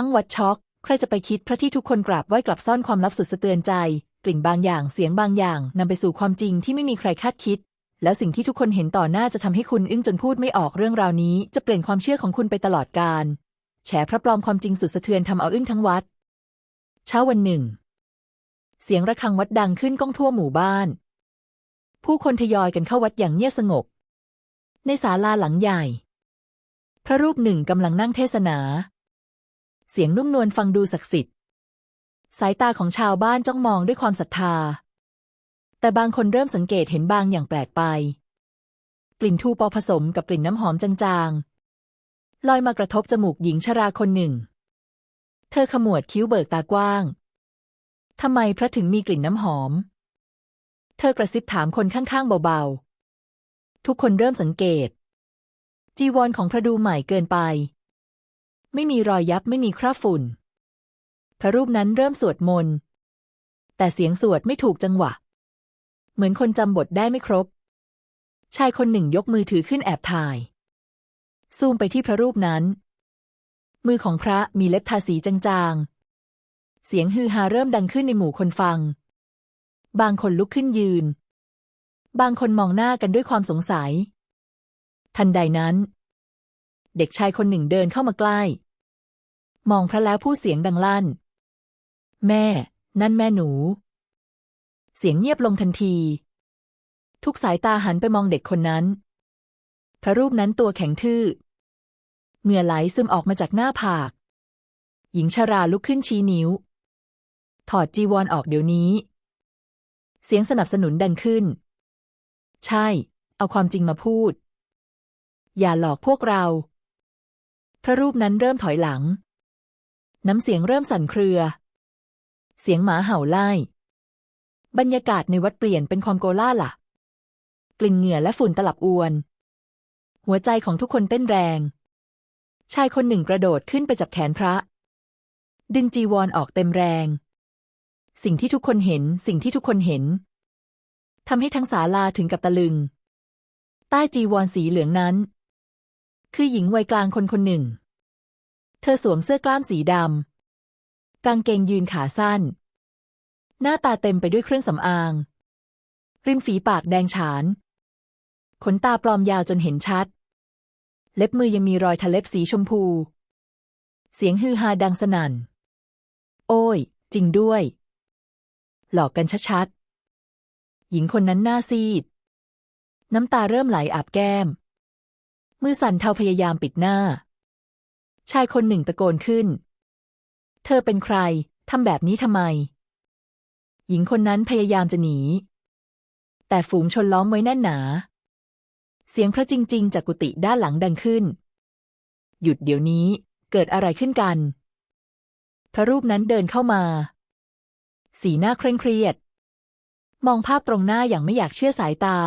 ทั้งวัดช็อก ใครจะไปคิดพระที่ทุกคนกราบไหว้กลับซ่อนความลับสุดสะเตือนใจ กลิ่นบางอย่างเสียงบางอย่างนำไปสู่ความจริงที่ไม่มีใครคาดคิด แล้วสิ่งที่ทุกคนเห็นต่อหน้าจะทำให้คุณอึ้งจนพูดไม่ออกเรื่องราวนี้ จะเปลี่ยนความเชื่อของคุณไปตลอดกาลแฉพระปลอมความจริงสุดสะเทือนทำเอาอึ้งทั้งวัด เช้าวันหนึ่ง เสียงระฆังวัดดังขึ้นก้องทั่วหมู่บ้าน ผู้คนทยอยกันเข้าวัดอย่างเงียบสงบ ในศาลาหลังใหญ่ พระรูปหนึ่งกำลังนั่งเทศนา เสียงนุ่มนวลฟังดูศักดิ์สิทธิ์ สายตาของชาวบ้านจ้องมองด้วยความศรัทธา แต่บางคนเริ่มสังเกตเห็นบางอย่างแปลกไป กลิ่นทูปอผสมกับกลิ่นน้ำหอมจางๆ ลอยมากระทบจมูกหญิงชราคนหนึ่ง เธอขมวดคิ้วเบิกตากว้างทำไมพระถึงมีกลิ่นน้ำหอม เธอกระซิบถามคนข้างๆเบาๆ ทุกคนเริ่มสังเกต จีวรของพระดูใหม่เกินไป ไม่มีรอยยับไม่มีคราบฝุ่น พระรูปนั้นเริ่มสวดมนต์ แต่เสียงสวดไม่ถูกจังหวะ เหมือนคนจำบทได้ไม่ครบ ชายคนหนึ่งยกมือถือขึ้นแอบถ่าย ซูมไปที่พระรูปนั้น มือของพระมีเล็บทาสีจางๆ เสียงฮือฮาเริ่มดังขึ้นในหมู่คนฟัง บางคนลุกขึ้นยืน บางคนมองหน้ากันด้วยความสงสัย ทันใดนั้น เด็กชายคนหนึ่งเดินเข้ามาใกล้ มองพระแล้วพูดเสียงดังลั่น แม่ นั่นแม่หนู เสียงเงียบลงทันที ทุกสายตาหันไปมองเด็กคนนั้น พระรูปนั้นตัวแข็งทื่อเหงื่อไหลซึมออกมาจากหน้าผาก หญิงชาราลุกขึ้นชี้นิ้ว ถอดจีวรอออกเดี๋ยวนี้ เสียงสนับสนุนดังขึ้น ใช่ เอาความจริงมาพูด อย่าหลอกพวกเรา พระรูปนั้นเริ่มถอยหลัง น้ำเสียงเริ่มสั่นเครือ เสียงหมาเห่าไล่ บรรยากาศในวัดเปลี่ยนเป็นความโกล่าละกลิ่นเหงื่อและฝุ่นตลับอวน หัวใจของทุกคนเต้นแรง ชายคนหนึ่งกระโดดขึ้นไปจับแขนพระ ดึงจีวรอออกเต็มแรง สิ่งที่ทุกคนเห็น สิ่งที่ทุกคนเห็นทำให้ทั้งศาลาถึงกับตะลึง ใต้จีวรสีเหลืองนั้น คือหญิงวัยกลางคนคนหนึ่ง เธอสวมเสื้อกล้ามสีดำกางเกงยืนขาสั้น หน้าตาเต็มไปด้วยเครื่องสำอาง ริมฝีปากแดงฉาน ขนตาปลอมยาวจนเห็นชัด เล็บมือยังมีรอยทะเล็บสีชมพู เสียงฮือฮาดังสนั่น โอ้ย จริงด้วย หลอกกันชัดๆหญิงคนนั้นหน้าซีด น้ำตาเริ่มไหลอาบแก้ม มือสั่นเทาพยายามปิดหน้า ชายคนหนึ่งตะโกนขึ้น เธอเป็นใคร ทำแบบนี้ทำไม หญิงคนนั้นพยายามจะหนี แต่ฝูงชนล้อมไว้แน่นหนา เสียงพระจริง ๆ จากกุฏิด้านหลังดังขึ้น หยุดเดี๋ยวนี้ เกิดอะไรขึ้นกัน พระรูปนั้นเดินเข้ามา สีหน้าเคร่งเครียด มองภาพตรงหน้าอย่างไม่อยากเชื่อสายตา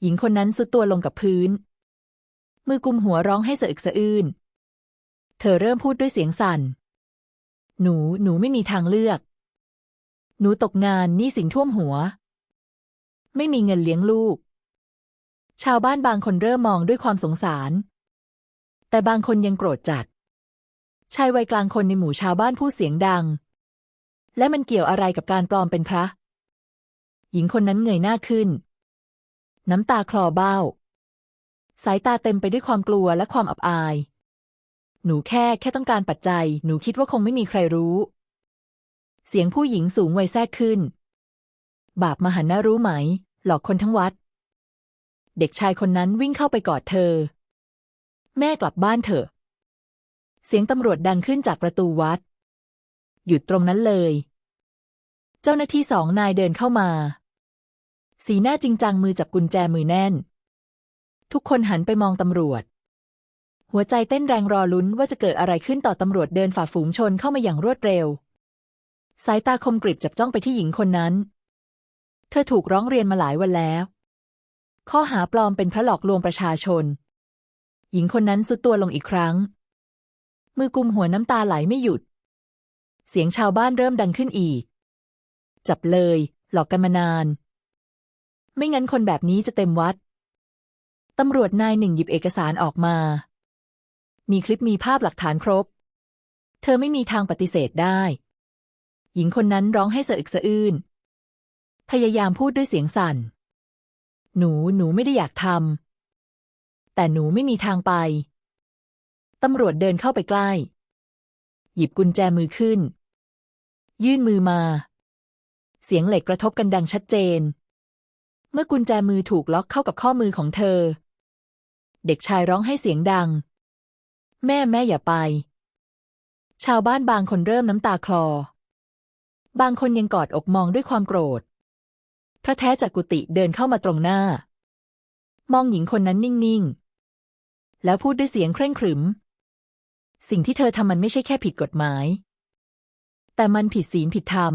หญิงคนนั้นสุดตัวลงกับพื้น มือกุมหัวร้องให้สะอึกสะอื้น เธอเริ่มพูดด้วยเสียงสั่น หนู หนูไม่มีทางเลือก หนูตกงานหนี้สินท่วมหัว ไม่มีเงินเลี้ยงลูก ชาวบ้านบางคนเริ่มมองด้วยความสงสาร แต่บางคนยังโกรธจัด ชายวัยกลางคนในหมู่ชาวบ้านพูดเสียงดัง และมันเกี่ยวอะไรกับการปลอมเป็นพระ หญิงคนนั้นเงยหน้าขึ้น น้ำตาคลอเบ้า สายตาเต็มไปด้วยความกลัวและความอับอาย หนูแค่แค่ต้องการปัจจัย หนูคิดว่าคงไม่มีใครรู้ เสียงผู้หญิงสูงวัยแทรกขึ้น บาปมหันต์น่ารู้ไหม หลอกคนทั้งวัด เด็กชายคนนั้นวิ่งเข้าไปกอดเธอ แม่กลับบ้านเถอะ เสียงตำรวจดังขึ้นจากประตูวัด หยุดตรงนั้นเลย เจ้าหน้าที่สองนายเดินเข้ามา สีหน้าจริงจังมือจับกุญแจมือแน่น ทุกคนหันไปมองตำรวจ หัวใจเต้นแรงรอลุ้นว่าจะเกิดอะไรขึ้นต่อตำรวจเดินฝ่าฝูงชนเข้ามาอย่างรวดเร็ว สายตาคมกริบจับจ้องไปที่หญิงคนนั้น เธอถูกร้องเรียนมาหลายวันแล้ว ข้อหาปลอมเป็นพระหลอกลวงประชาชน หญิงคนนั้นสุดตัวลงอีกครั้ง มือกุมหัวน้ำตาไหลไม่หยุด เสียงชาวบ้านเริ่มดังขึ้นอีก จับเลย หลอกกันมานาน ไม่งั้นคนแบบนี้จะเต็มวัด ตำรวจนายหนึ่งหยิบเอกสารออกมา มีคลิปมีภาพหลักฐานครบ เธอไม่มีทางปฏิเสธได้ หญิงคนนั้นร้องให้สะอึกสะอื้น พยายามพูดด้วยเสียงสั่น หนู หนูไม่ได้อยากทำ แต่หนูไม่มีทางไป ตำรวจเดินเข้าไปใกล้ หยิบกุญแจมือขึ้น ยื่นมือมา เสียงเหล็กกระทบกันดังชัดเจนเมื่อกุญแจมือถูกล็อกเข้ากับข้อมือของเธอ เด็กชายร้องให้เสียงดัง แม่แม่อย่าไป ชาวบ้านบางคนเริ่มน้ำตาคลอ บางคนยังกอดอกมองด้วยความโกรธ พระแท้จากกุฏิเดินเข้ามาตรงหน้า มองหญิงคนนั้นนิ่ง ๆ แล้วพูดด้วยเสียงเคร่งขรึม สิ่งที่เธอทำมันไม่ใช่แค่ผิดกฎหมาย แต่มันผิดศีลผิดธรรม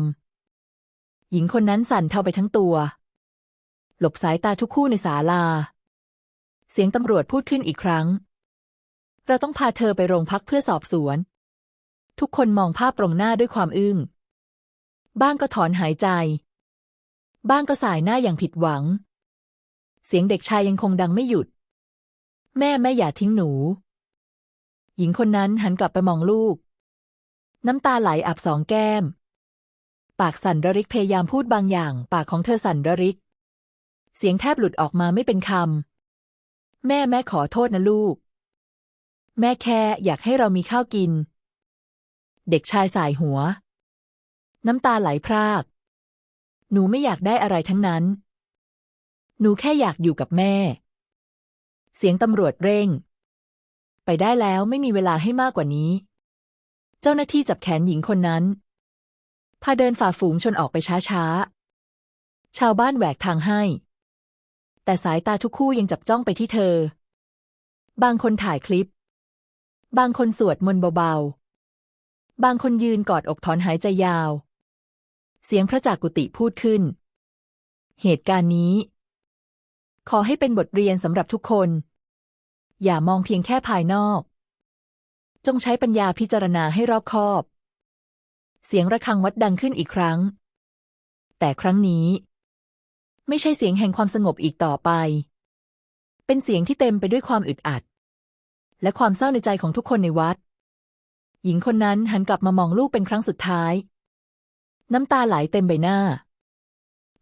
หญิงคนนั้นสั่นเทาไปทั้งตัว หลบสายตาทุกคู่ในศาลา เสียงตำรวจพูดขึ้นอีกครั้ง เราต้องพาเธอไปโรงพักเพื่อสอบสวน ทุกคนมองภาพตรงหน้าด้วยความอึ้ง บ้างก็ถอนหายใจ บ้างก็สายหน้าอย่างผิดหวัง เสียงเด็กชายยังคงดังไม่หยุด แม่แม่อย่าทิ้งหนู หญิงคนนั้นหันกลับไปมองลูก น้ำตาไหลอาบสองแก้ม ปากสั่นระริกพยายามพูดบางอย่าง ปากของเธอสั่นระริก เสียงแทบหลุดออกมาไม่เป็นคำ แม่แม่ขอโทษนะลูก แม่แค่อยากให้เรามีข้าวกิน เด็กชายสายหัว น้ำตาไหลพราก หนูไม่อยากได้อะไรทั้งนั้น หนูแค่อยากอยู่กับแม่ เสียงตำรวจเร่ง ไปได้แล้วไม่มีเวลาให้มากกว่านี้ เจ้าหน้าที่จับแขนหญิงคนนั้น พาเดินฝ่าฝูงชนออกไปช้าๆ ชาวบ้านแหวกทางให้ แต่สายตาทุกคู่ยังจับจ้องไปที่เธอ บางคนถ่ายคลิป บางคนสวดมนต์เบาๆ บางคนยืนกอดอกถอนหายใจยาว เสียงพระจากกุติพูดขึ้น เหตุการณ์นี้ ขอให้เป็นบทเรียนสำหรับทุกคน อย่ามองเพียงแค่ภายนอก จงใช้ปัญญาพิจารณาให้รอบคอบ เสียงระฆังวัดดังขึ้นอีกครั้ง แต่ครั้งนี้ ไม่ใช่เสียงแห่งความสงบอีกต่อไป เป็นเสียงที่เต็มไปด้วยความอึดอัด และความเศร้าในใจของทุกคนในวัด หญิงคนนั้นหันกลับมามองลูกเป็นครั้งสุดท้าย น้ำตาไหลเต็มใบหน้า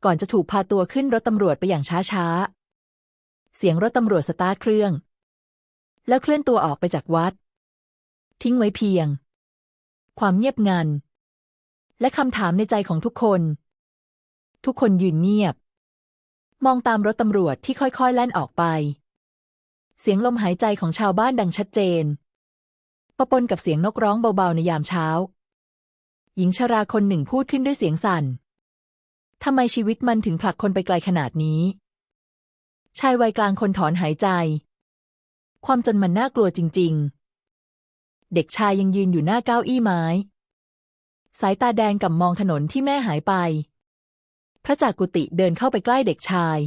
ก่อนจะถูกพาตัวขึ้นรถตำรวจไปอย่างช้าๆ เสียงรถตำรวจสตาร์ทเครื่อง แล้วเคลื่อนตัวออกไปจากวัด ทิ้งไว้เพียง ความเงียบงันและคำถามในใจของทุกคน ทุกคนยืนเงียบ มองตามรถตำรวจที่ค่อยๆ แล่นออกไป เสียงลมหายใจของชาวบ้านดังชัดเจน ปะปนกับเสียงนกร้องเบาๆในยามเช้า หญิงชราคนหนึ่งพูดขึ้นด้วยเสียงสั่น ทำไมชีวิตมันถึงผลักคนไปไกลขนาดนี้ ชายวัยกลางคนถอนหายใจ ความจนมันน่ากลัวจริง ๆ เด็กชายยังยืนอยู่หน้าเก้าอี้ไม้ สายตาแดงกับมองถนนที่แม่หายไป พระจากกุติเดินเข้าไปใกล้เด็กชาย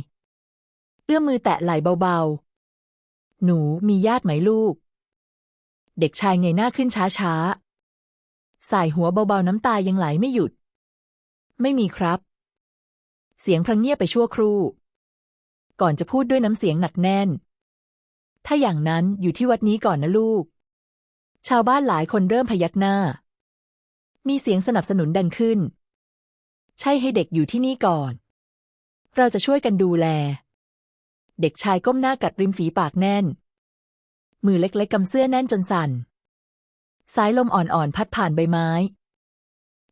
เอื้อมมือแตะไหล่เบาๆ หนูมีญาติไหมลูก เด็กชายเงยหน้าขึ้นช้าๆ สายหัวเบาๆ น้ำตายังไหลไม่หยุด ไม่มีครับ เสียงพระเงียบไปชั่วครู่ ก่อนจะพูดด้วยน้ำเสียงหนักแน่น ถ้าอย่างนั้นอยู่ที่วัดนี้ก่อนนะลูก ชาวบ้านหลายคนเริ่มพยักหน้า มีเสียงสนับสนุนดังขึ้น ใช่ให้เด็กอยู่ที่นี่ก่อน เราจะช่วยกันดูแล เด็กชายก้มหน้ากัดริมฝีปากแน่น มือเล็กๆกำเสื้อแน่นจนสั่น สายลมอ่อนๆพัดผ่านใบไม้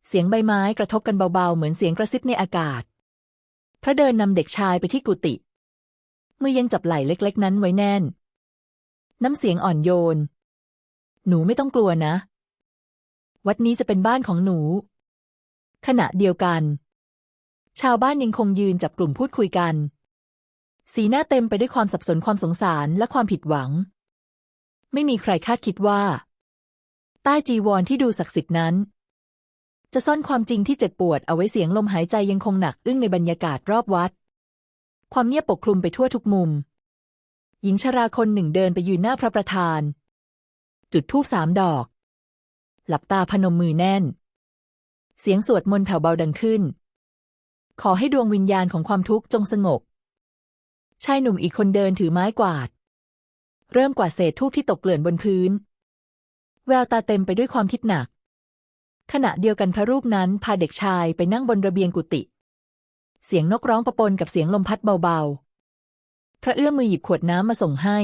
เสียงใบไม้กระทบกันเบาๆ เหมือนเสียงกระซิบในอากาศ พระเดินนำเด็กชายไปที่กุฏิมือยังจับไหล่เล็ก ๆ นั้นไว้แน่น น้ำเสียงอ่อนโยน หนูไม่ต้องกลัวนะ วัดนี้จะเป็นบ้านของหนู ขณะเดียวกัน ชาวบ้านยังคงยืนจับกลุ่มพูดคุยกัน สีหน้าเต็มไปด้วยความสับสนความสงสารและความผิดหวัง ไม่มีใครคาดคิดว่า ใต้จีวรที่ดูศักดิ์สิทธิ์นั้น จะซ่อนความจริงที่เจ็บปวดเอาไว้เสียงลมหายใจยังคงหนักอึ้งในบรรยากาศรอบวัด ความเงียบปกคลุมไปทั่วทุกมุม หญิงชราคนหนึ่งเดินไปยืนหน้าพระประธาน จุดธูปสามดอก หลับตาพนมมือแน่น เสียงสวดมนต์แผ่วเบาดังขึ้น ขอให้ดวงวิญญาณของความทุกข์จงสงบ ชายหนุ่มอีกคนเดินถือไม้กวาด เริ่มกวาดเศษทูบที่ตกเกลื่อนบนพื้น แววตาเต็มไปด้วยความคิดหนัก ขณะเดียวกันพระรูปนั้นพาเด็กชายไปนั่งบนระเบียงกุฏิ เสียงนกร้องประปนกับเสียงลมพัดเบาๆ พระเอื้อมมือหยิบขวดน้ำมาส่งให้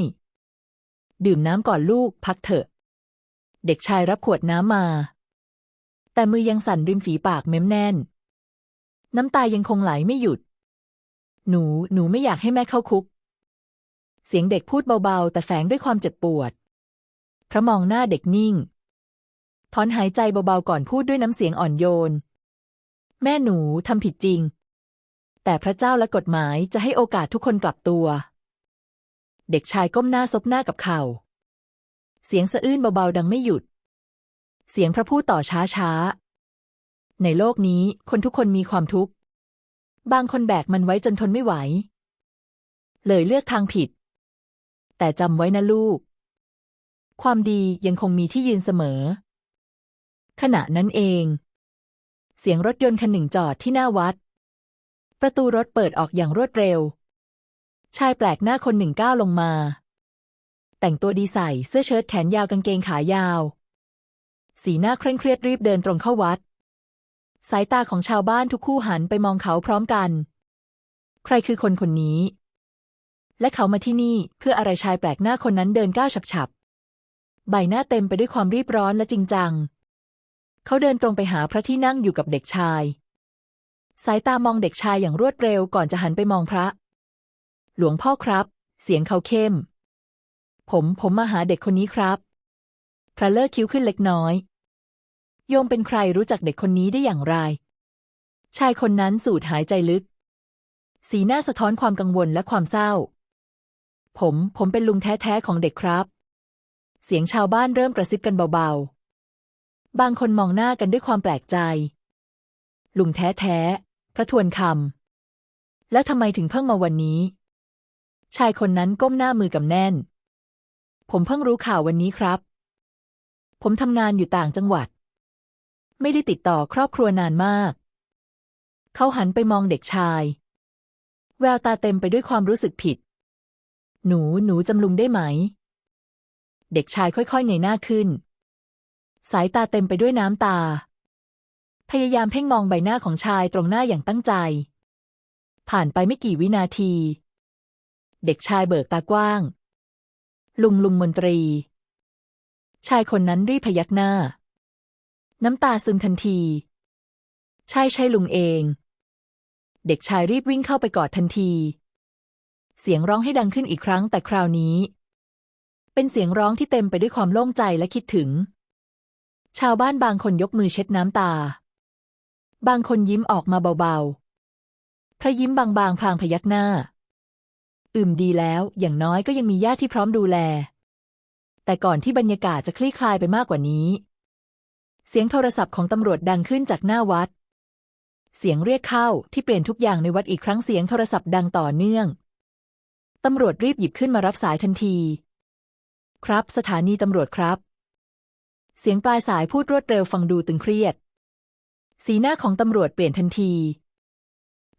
ดื่มน้ำก่อนลูกพักเถอะ เด็กชายรับขวดน้ำมา แต่มือยังสั่นริมฝีปากเม้มแน่น น้ำตายังคงไหลไม่หยุด หนู หนูไม่อยากให้แม่เข้าคุก เสียงเด็กพูดเบาๆ แต่แฝงด้วยความเจ็บปวด พระมองหน้าเด็กนิ่ง ถอนหายใจเบาๆ ก่อนพูดด้วยน้ำเสียงอ่อนโยน แม่หนูทำผิดจริง แต่พระเจ้าและกฎหมายจะให้โอกาสทุกคนกลับตัว เด็กชายก้มหน้าซบหน้ากับเข่า เสียงสะอื้นเบาๆ ดังไม่หยุด เสียงพระพูดต่อช้าๆในโลกนี้คนทุกคนมีความทุกข์ บางคนแบกมันไว้จนทนไม่ไหว เลยเลือกทางผิด แต่จำไว้นะลูก ความดียังคงมีที่ยืนเสมอ ขณะนั้นเอง เสียงรถยนต์คันหนึ่งจอดที่หน้าวัด ประตูรถเปิดออกอย่างรวดเร็ว ชายแปลกหน้าคนหนึ่งก้าวลงมา แต่งตัวดีใส่เสื้อเชิ้ตแขนยาวกางเกงขายาว สีหน้าเคร่งเครียดรีบเดินตรงเข้าวัด สายตาของชาวบ้านทุกคู่หันไปมองเขาพร้อมกัน ใครคือคนคนนี้ และเขามาที่นี่เพื่ออะไรชายแปลกหน้าคนนั้นเดินก้าวฉับๆ ใบหน้าเต็มไปด้วยความรีบร้อนและจริงจัง เขาเดินตรงไปหาพระที่นั่งอยู่กับเด็กชาย สายตามองเด็กชายอย่างรวดเร็วก่อนจะหันไปมองพระ หลวงพ่อครับ เสียงเขาเข้ม ผมผมมาหาเด็กคนนี้ครับพระเลิกคิ้วขึ้นเล็กน้อย โยมเป็นใครรู้จักเด็กคนนี้ได้อย่างไร ชายคนนั้นสูดหายใจลึก สีหน้าสะท้อนความกังวลและความเศร้า ผม ผมเป็นลุงแท้ๆของเด็กครับ เสียงชาวบ้านเริ่มกระซิบกันเบาๆ บางคนมองหน้ากันด้วยความแปลกใจ ลุงแท้ๆ พระทวนคำ แล้วทำไมถึงเพิ่งมาวันนี้ ชายคนนั้นก้มหน้ามือกำแน่น ผมเพิ่งรู้ข่าววันนี้ครับ ผมทำงานอยู่ต่างจังหวัด ไม่ได้ติดต่อครอบครัวนานมาก เขาหันไปมองเด็กชาย แววตาเต็มไปด้วยความรู้สึกผิด หนู หนูจำลุงได้ไหม เด็กชายค่อยๆเงยหน้าขึ้น สายตาเต็มไปด้วยน้ำตา พยายามเพ่งมองใบหน้าของชายตรงหน้าอย่างตั้งใจ ผ่านไปไม่กี่วินาที เด็กชายเบิกตากว้าง ลุงลุงมนตรี ชายคนนั้นรีพยักหน้า น้ำตาซึมทันที ใช่ใช่ลุงเอง เด็กชายรีบวิ่งเข้าไปกอดทันที เสียงร้องให้ดังขึ้นอีกครั้งแต่คราวนี้ เป็นเสียงร้องที่เต็มไปด้วยความโล่งใจและคิดถึง ชาวบ้านบางคนยกมือเช็ดน้ำตา บางคนยิ้มออกมาเบาๆ พระยิ้มบางๆพลางพยักหน้า อืมดีแล้วอย่างน้อยก็ยังมีญาติที่พร้อมดูแล แต่ก่อนที่บรรยากาศจะคลี่คลายไปมากกว่านี้ เสียงโทรศัพท์ของตำรวจดังขึ้นจากหน้าวัด เสียงเรียกเข้าที่เปลี่ยนทุกอย่างในวัดอีกครั้งเสียงโทรศัพท์ดังต่อเนื่อง ตำรวจรีบหยิบขึ้นมารับสายทันที ครับ สถานีตำรวจครับ เสียงปลายสายพูดรวดเร็วฟังดูตึงเครียด สีหน้าของตำรวจเปลี่ยนทันที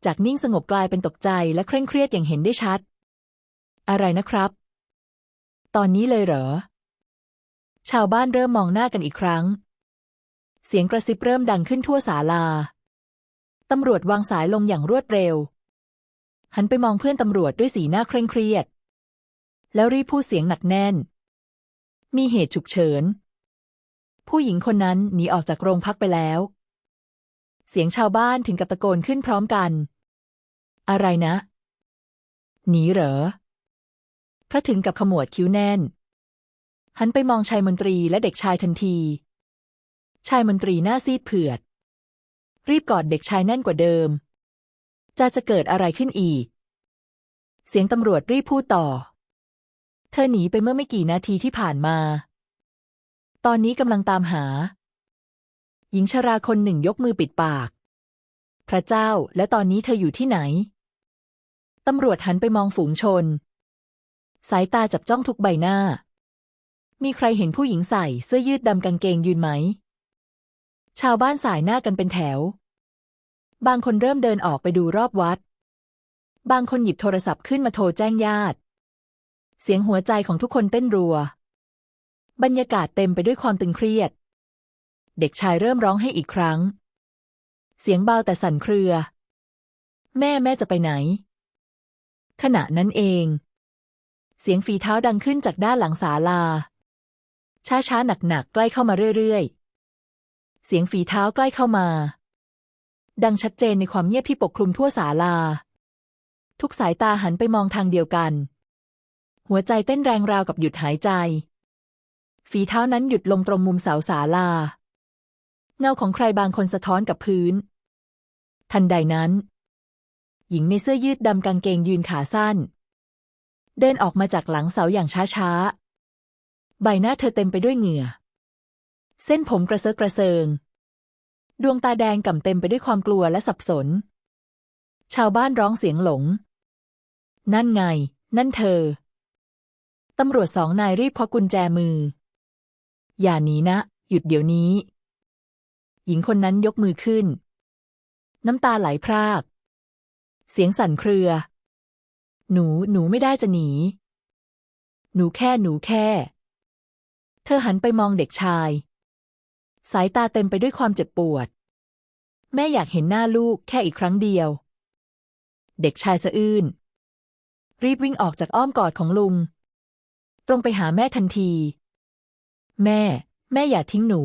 จากนิ่งสงบกลายเป็นตกใจและเคร่งเครียดอย่างเห็นได้ชัด อะไรนะครับ ตอนนี้เลยเหรอ ชาวบ้านเริ่มมองหน้ากันอีกครั้ง เสียงกระซิบเริ่มดังขึ้นทั่วศาลา ตำรวจวางสายลงอย่างรวดเร็ว หันไปมองเพื่อนตำรวจด้วยสีหน้าเคร่งเครียด แล้วรีบพูดเสียงหนักแน่น มีเหตุฉุกเฉิน ผู้หญิงคนนั้นหนีออกจากโรงพักไปแล้ว เสียงชาวบ้านถึงกับตะโกนขึ้นพร้อมกัน อะไรนะ หนีเหรอ พระถึงกับขมวดคิ้วแน่น หันไปมองชายมนตรีและเด็กชายทันที ชายมนตรีหน้าซีดเผือด รีบกอดเด็กชายแน่นกว่าเดิม จะจะเกิดอะไรขึ้นอีก เสียงตำรวจรีบพูดต่อ เธอหนีไปเมื่อไม่กี่นาทีที่ผ่านมา ตอนนี้กำลังตามหา หญิงชราคนหนึ่งยกมือปิดปาก พระเจ้าและตอนนี้เธออยู่ที่ไหน ตำรวจหันไปมองฝูงชน สายตาจับจ้องทุกใบหน้ามีใครเห็นผู้หญิงใส่เสื้อยืดดำกางเกงยืนไหม ชาวบ้านสายหน้ากันเป็นแถว บางคนเริ่มเดินออกไปดูรอบวัด บางคนหยิบโทรศัพท์ขึ้นมาโทรแจ้งญาติ เสียงหัวใจของทุกคนเต้นรัว บรรยากาศเต็มไปด้วยความตึงเครียด เด็กชายเริ่มร้องให้อีกครั้ง เสียงเบาแต่สั่นเครือ แม่แม่จะไปไหน ขณะนั้นเอง เสียงฝีเท้าดังขึ้นจากด้านหลังศาลา ช้าๆหนักๆใกล้เข้ามาเรื่อยๆ เสียงฝีเท้าใกล้เข้ามา ดังชัดเจนในความเงียบที่ปกคลุมทั่วศาลา ทุกสายตาหันไปมองทางเดียวกัน หัวใจเต้นแรงราวกับหยุดหายใจ ฝีเท้านั้นหยุดลงตรงมุมเสาศาลา เงาของใครบางคนสะท้อนกับพื้น ทันใดนั้น หญิงในเสื้อยืดดำกางเกงยืนขาสั้น เดินออกมาจากหลังเสาอย่างช้าๆ ใบหน้าเธอเต็มไปด้วยเหงื่อ เส้นผมกระเซาะกระเซิง ดวงตาแดงก่ำเต็มไปด้วยความกลัวและสับสน ชาวบ้านร้องเสียงหลง นั่นไง นั่นเธอ ตำรวจสองนายรีบควักกุญแจมือ อย่าหนีนะ หยุดเดี๋ยวนี้ หญิงคนนั้นยกมือขึ้น น้ำตาไหลพราก เสียงสั่นเครือ หนู หนูไม่ได้จะหนี หนูแค่ หนูแค่ เธอหันไปมองเด็กชาย สายตาเต็มไปด้วยความเจ็บปวด แม่อยากเห็นหน้าลูกแค่อีกครั้งเดียว เด็กชายสะอื้น รีบวิ่งออกจากอ้อมกอดของลุง ตรงไปหาแม่ทันที แม่ แม่อย่าทิ้งหนู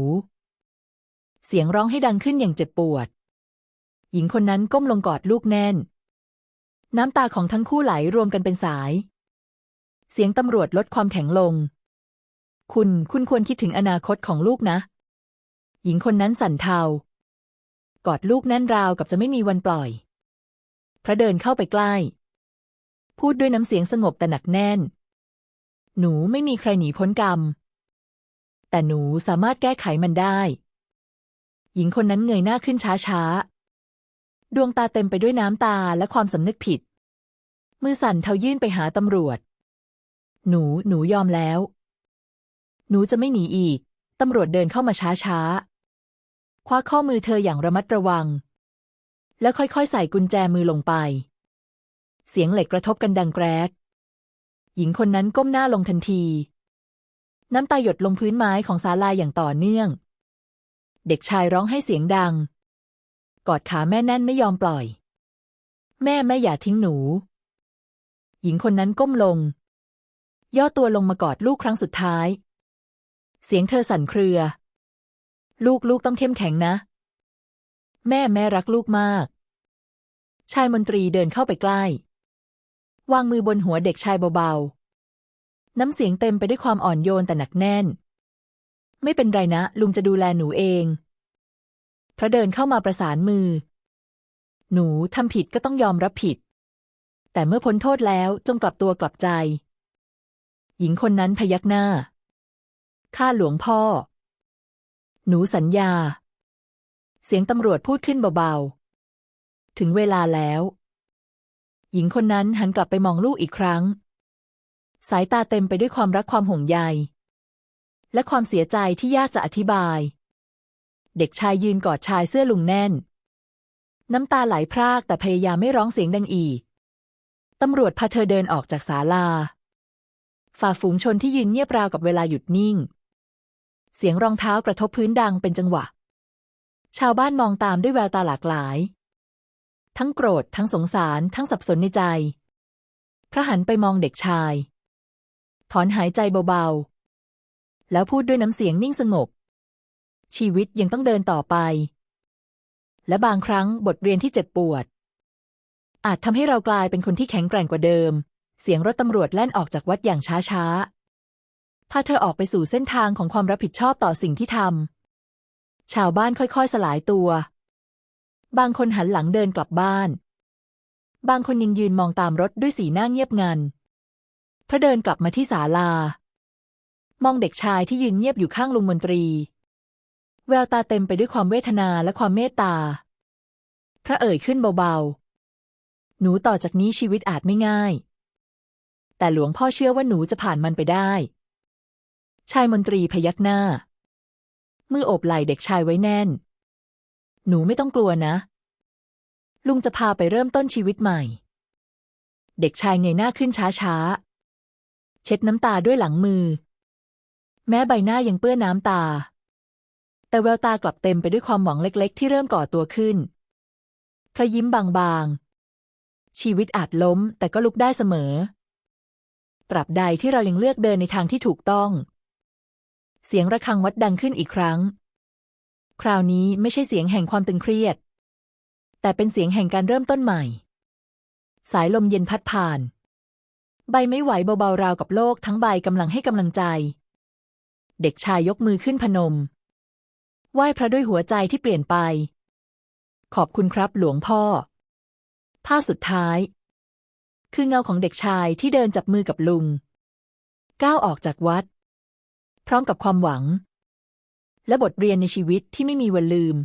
เสียงร้องให้ดังขึ้นอย่างเจ็บปวด หญิงคนนั้นก้มลงกอดลูกแน่น น้ำตาของทั้งคู่ไหลรวมกันเป็นสาย เสียงตำรวจลดความแข็งลง คุณ คุณควรคิดถึงอนาคตของลูกนะ หญิงคนนั้นสั่นเทากอดลูกแน่นราวกับจะไม่มีวันปล่อย พระเดินเข้าไปใกล้ พูดด้วยน้ำเสียงสงบแต่หนักแน่น หนูไม่มีใครหนีพ้นกรรม แต่หนูสามารถแก้ไขมันได้ หญิงคนนั้นเงยหน้าขึ้นช้าๆ ดวงตาเต็มไปด้วยน้ำตาและความสำนึกผิด มือสั่นเทายื่นไปหาตำรวจ หนู หนูยอมแล้ว หนูจะไม่หนีอีก ตำรวจเดินเข้ามาช้าๆ คว้าข้อมือเธออย่างระมัดระวัง แล้วค่อยๆ ใส่กุญแจมือลงไป เสียงเหล็กกระทบกันดังแกรก หญิงคนนั้นก้มหน้าลงทันที น้ำตาหยดลงพื้นไม้ของศาลาอย่างต่อเนื่อง เด็กชายร้องให้เสียงดัง กอดขาแม่แน่นไม่ยอมปล่อย แม่แม่อย่าทิ้งหนู หญิงคนนั้นก้มลง ย่อตัวลงมากอดลูกครั้งสุดท้าย เสียงเธอสั่นเครือ ลูกลูกต้องเข้มแข็งนะ แม่แม่รักลูกมาก ชายมนตรีเดินเข้าไปใกล้ วางมือบนหัวเด็กชายเบาๆ น้ำเสียงเต็มไปด้วยความอ่อนโยนแต่หนักแน่น ไม่เป็นไรนะ ลุงจะดูแลหนูเอง พระเดินเข้ามาประสานมือ หนูทำผิดก็ต้องยอมรับผิด แต่เมื่อพ้นโทษแล้วจงกลับตัวกลับใจ หญิงคนนั้นพยักหน้าข้าหลวงพ่อ หนูสัญญา เสียงตำรวจพูดขึ้นเบาๆ ถึงเวลาแล้ว หญิงคนนั้นหันกลับไปมองลูกอีกครั้ง สายตาเต็มไปด้วยความรักความห่วงใย และความเสียใจที่ยากจะอธิบาย เด็กชายยืนกอดชายเสื้อลุงแน่น น้ำตาไหลพรากแต่พยายามไม่ร้องเสียงดังอีก ตำรวจพาเธอเดินออกจากศาลา ฝ่าฝูงชนที่ยืนเงียบราวกับเวลาหยุดนิ่ง เสียงรองเท้ากระทบพื้นดังเป็นจังหวะ ชาวบ้านมองตามด้วยแววตาหลากหลาย ทั้งโกรธทั้งสงสารทั้งสับสนในใจ พระหันไปมองเด็กชาย ถอนหายใจเบาๆ แล้วพูดด้วยน้ำเสียงนิ่งสงบ ชีวิตยังต้องเดินต่อไป และบางครั้งบทเรียนที่เจ็บปวด อาจทำให้เรากลายเป็นคนที่แข็งแกร่งกว่าเดิม เสียงรถตำรวจแล่นออกจากวัดอย่างช้าๆ พาเธอออกไปสู่เส้นทางของความรับผิดชอบต่อสิ่งที่ทำ ชาวบ้านค่อยๆสลายตัว บางคนหันหลังเดินกลับบ้าน บางคนยังยืนมองตามรถด้วยสีหน้าเงียบงัน พระเดินกลับมาที่ศาลา มองเด็กชายที่ยืนเงียบอยู่ข้างลุงมนตรี แววตาเต็มไปด้วยความเวทนาและความเมตตา พระเอ่ยขึ้นเบาๆ หนูต่อจากนี้ชีวิตอาจไม่ง่าย แต่หลวงพ่อเชื่อว่าหนูจะผ่านมันไปได้ ชายมนตรีพยักหน้า มือโอบไหล่เด็กชายไว้แน่น หนูไม่ต้องกลัวนะ ลุงจะพาไปเริ่มต้นชีวิตใหม่ เด็กชายเงยหน้าขึ้นช้าๆ เช็ดน้ำตาด้วยหลังมือ แม้ใบหน้ายังเปื้อนน้ำตา แต่แววตากลับเต็มไปด้วยความหวังเล็ก ๆ ที่เริ่มก่อตัวขึ้น พระยิ้มบางๆ ชีวิตอาจล้มแต่ก็ลุกได้เสมอตราบใดที่เรายังเลือกเดินในทางที่ถูกต้อง เสียงระฆังวัดดังขึ้นอีกครั้ง คราวนี้ไม่ใช่เสียงแห่งความตึงเครียด แต่เป็นเสียงแห่งการเริ่มต้นใหม่ สายลมเย็นพัดผ่าน ใบไม่ไหวเบาๆราวกับโลกทั้งใบกำลังให้กำลังใจ เด็กชายยกมือขึ้นพนม ไหว้พระด้วยหัวใจที่เปลี่ยนไป ขอบคุณครับหลวงพ่อ ภาพสุดท้าย คือเงาของเด็กชายที่เดินจับมือกับลุง ก้าวออกจากวัด พร้อมกับความหวัง และบทเรียนในชีวิตที่ไม่มีวันลืม